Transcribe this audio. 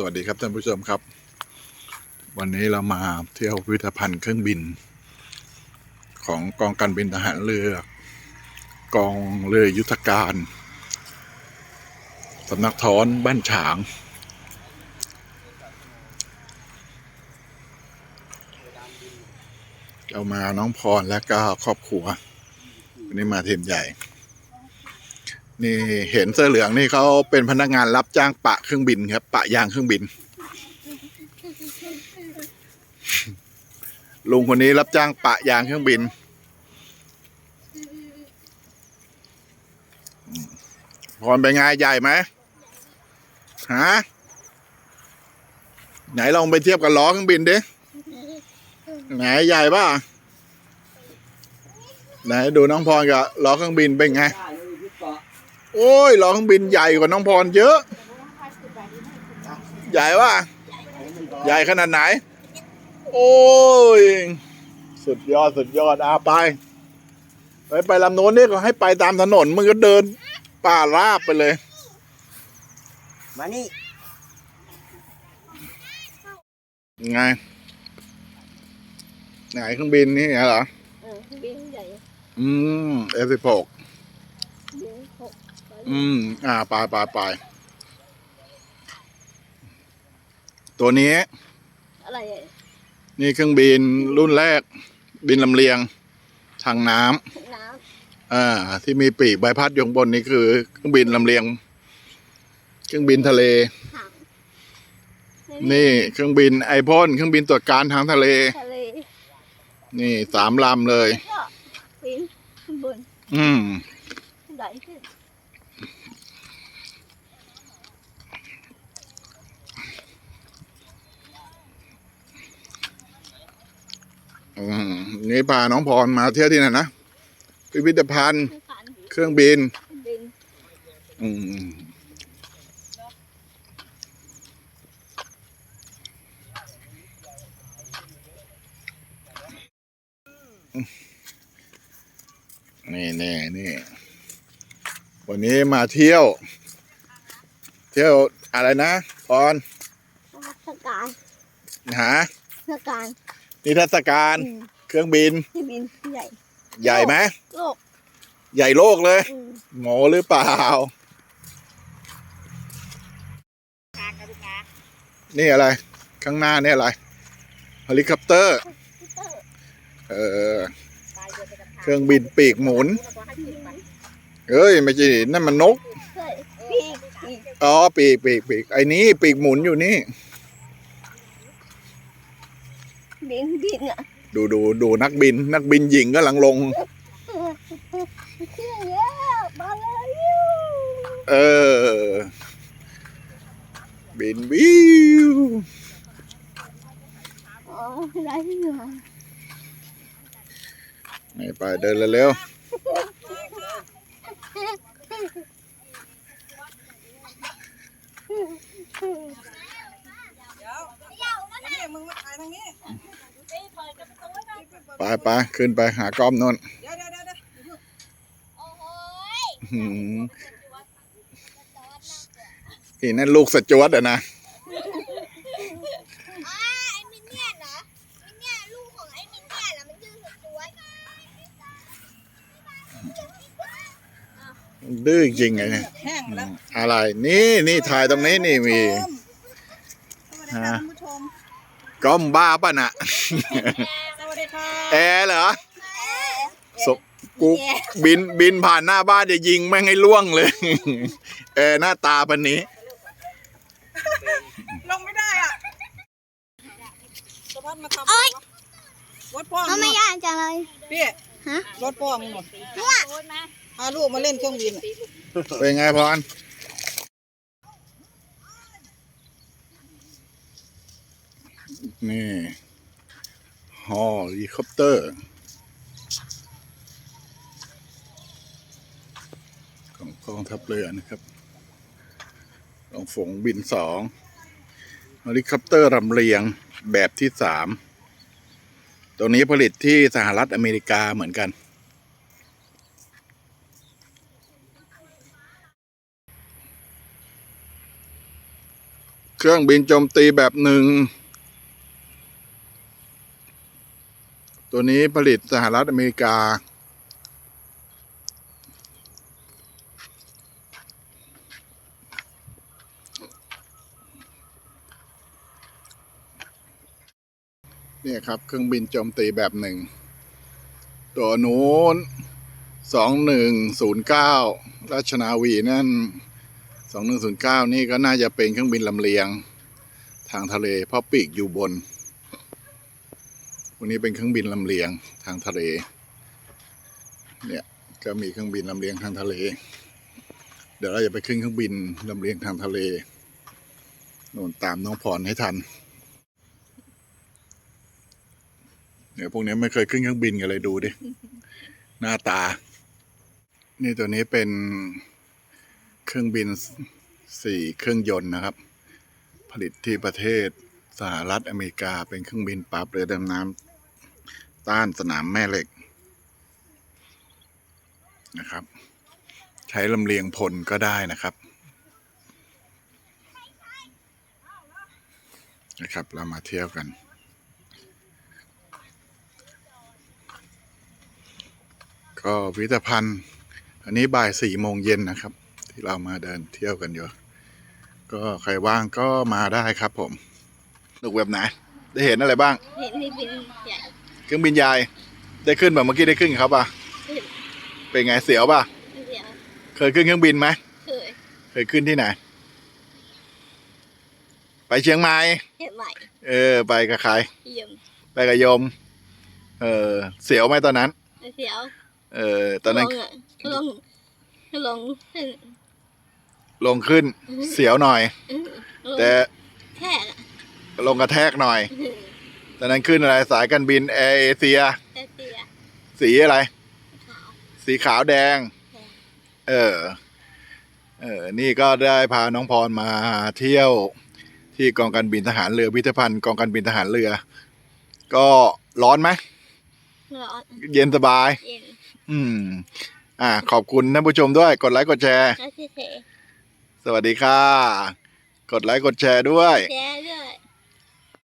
สวัสดีครับท่านผู้ชมครับ วันนี้เรามาเที่ยวพิพิธภัณฑ์เครื่องบิน ของกองการบินทหารเรือ กองเรือยุทธการสำนักท้อนบ้านฉาง เอามาน้องพรและก็ครอบครัว วันนี้มาทีมใหญ่ นี่เห็นเสื้อเหลืองนี่เขาเป็นพนักงานรับจ้างปะเครื่องบินครับ ปะยางเครื่องบิน ลุงคนนี้รับจ้างปะยางเครื่องบิน พรเป็นไงใหญ่ไหมฮะไหนลองไปเทียบกับล้อเครื่องบินดิไหนใหญ่ป่ะไหนดูน้องพรกับล้อเครื่องบินเป็นไง โอ้ยรอเครื่องบินใหญ่กว่าน้องพรเยอะ ใหญ่ว่าใหญ่ขนาดไหน โอ้ย สุดยอดสุดยอดอาไป ไปไปลำโน้นเนี่ยก็ให้ไปตามถนนมึงก็เดินป่าราบไปเลย มานี่ ไง ไหนเครื่องบินนี่เหรอเครื่องบินใหญ่ อืมเอสิบหก อืม อ่าไปไปไปตัวนี้ อะไรอะนี่เครื่องบินรุ่นแรก บินลำเลียงทางน้ำน้อ่า ที่มีปีกใบพัดอยข้างบนนี่คือเครื่องบินลำเลียง เครื่องบินทะเลำถังนี่เครื่องบินไอพ่นเครื่องบินตรวจการทางทะเล ทะเลนี่สามลำเลยก็บินข้างบนอืมใหญ่ขึ้น นี่พาน้องพรมาเที่ยวที่ไหนนะพิพิธภัณฑ์ไม่ฝันเครื่องบินบิน อืมนี่นี่นี่วันนี้มาเที่ยว เที่ยวอะไรนะพรเทศกาลหาเทศกาล นิทรรศการอืมเครื่องบินที่บินใหญ่ใหญ่ไหมโลกใหญ่โลกเลยอืมโง่หรือเปล่านี่อะไร ข้างหน้านี่อะไรเฮลิคอปเตอร์เออเครื่องบินปีกหมุนเอ้ยไม่ใช่นั่นมันนกเฮ้ยปีกปีกอ๋อปีกปีกปีกไอ้นี่ปีกหมุนอยู่นี่ บินบินอะดูดูดูนักบิน นักบินหญิงกำลังลงเครื่องเยอะมาเลยยูเออ บินวิวอ๋อได้เหรอนี่ไปเดินเร็ว นี่มึงมาถ่ายทางนี้ๆไปไปขึ้นไปหากล้อมนนเดี๋ยวเดี๋ยวเดี๋ยวเดี๋ยวหืมอีนั่นลูกสจวตอะนะอ่าไอ้มินเนี่ยนเหรอมินเนี่ยนลูกของไอ้มินเนี่ยนเหรอมันชื่อสจวตดื้อจริงไงเนี่ยแห้งแล้วอะไรนี่นี่ถ่ายตรงนี้นี่มีสวัสดีค่ะคุณผู้ชมกล้ อมบ้าป่ะน่ะ สวัสดีค่ะแอร์เหรอศกูบินบินผ่านหน้าบ้านจะยิงแม่งให้ล่วงเลยแอร์หน้าตาปันนี้ ลงไม่ได้อะสะพัดมาทำวัดพ่อมันมึไม่ยากจังเลย พี่ฮะ รถพ่อมึงหมดพาลูกมาเล่นเครื่องบินอะเป็นไงพร นี่ฮอลิคอปเตอร์ ของกองทัพเรือนะครับลองฝงบินสองเฮลิคอปเตอร์ลำเลียงแบบที่สามตัวนี้ผลิตที่สหรัฐอเมริกาเหมือนกัน เครื่องบินโจมตีแบบหนึ่ง ตัวนี้ผลิตสหรัฐอเมริกา เนี่ยครับ เครื่องบินโจมตีแบบหนึ่ง ตัวนู้นสองหนึ่งศูนย์เก้าราชนาวีนั่นสองหนึ่งศูนย์เก้านี่ก็น่าจะเป็นเครื่องบินลำเลียง ทางทะเลเพราะปีกอยู่บน วันนี้เป็นเครื่องบินลำเลียงทางทะเล เนี่ยก็มีเครื่องบินลำเลียงทางทะเล เดี๋ยวเราจะไปขึ้นเครื่องบินลำเลียงทางทะเลโน่นตามน้องพรให้ทันเดี๋ยวพวกนี้ไม่เคยขึ้นเครื่องบินกันเลยดูดิ หน้าตา นี่ตัวนี้เป็นเครื่องบินสี่เครื่องยนต์นะครับ ผลิตที่ประเทศสหรัฐอเมริกาเป็นเครื่องบินปราบเรือดำน้ำ ต้านสนามแม่เหล็กนะครับ ใช้ลำเลียงพลก็ได้นะครับนะครับ เรามาเที่ยวกัน ก็พิพิธภัณฑ์ อันนี้บ่ายสี่โมงเย็นนะครับ ที่เรามาเดินเที่ยวกันอยู่ ก็ใครว่างก็มาได้ครับผม ลูกแบบไหน ได้เห็นอะไรบ้าง เห็นที่บินใหญ่ เครื่องบินใหญ่ได้ขึ้นแบบเมื่อกี้ได้ขึ้นกับเขาป่ะเป็นไงเสียวป่ะ เดียวเคยขึ้นเครื่องบินไหมเคยเคยขึ้นที่ไหน ไปเชียงใหม่เห็นใหม่เออ ไปกับใคร เยี่ยมไปกับโยม เออเสียวไหมตอนนั้นเสียวเออตอนนั้นลงอะลงลงขึ้นลงขึ้น เสียวหน่อย ลงแต่แค่อะลงกระแทกหน่อย ตอนนั้นขึ้นอะไรสายการบินแอร์เอเชียแต่เสียสีอะไร ขาว สีขาวแดง เออ เออ นี่ก็ได้พาน้องพรมาเที่ยวที่กองการบินทหารเรือพิพิธภัณฑ์กองการบินทหารเรือ ก็ร้อนไหม ร้อนเย็นสบาย เย็นอืม อ่า ขอบคุณท่านผู้ชมด้วย กดไลค์กดแชร์ แล้วเท่สวัสดีค่ะ กดไลค์กดแชร์ด้วย ๆแย่ด้วย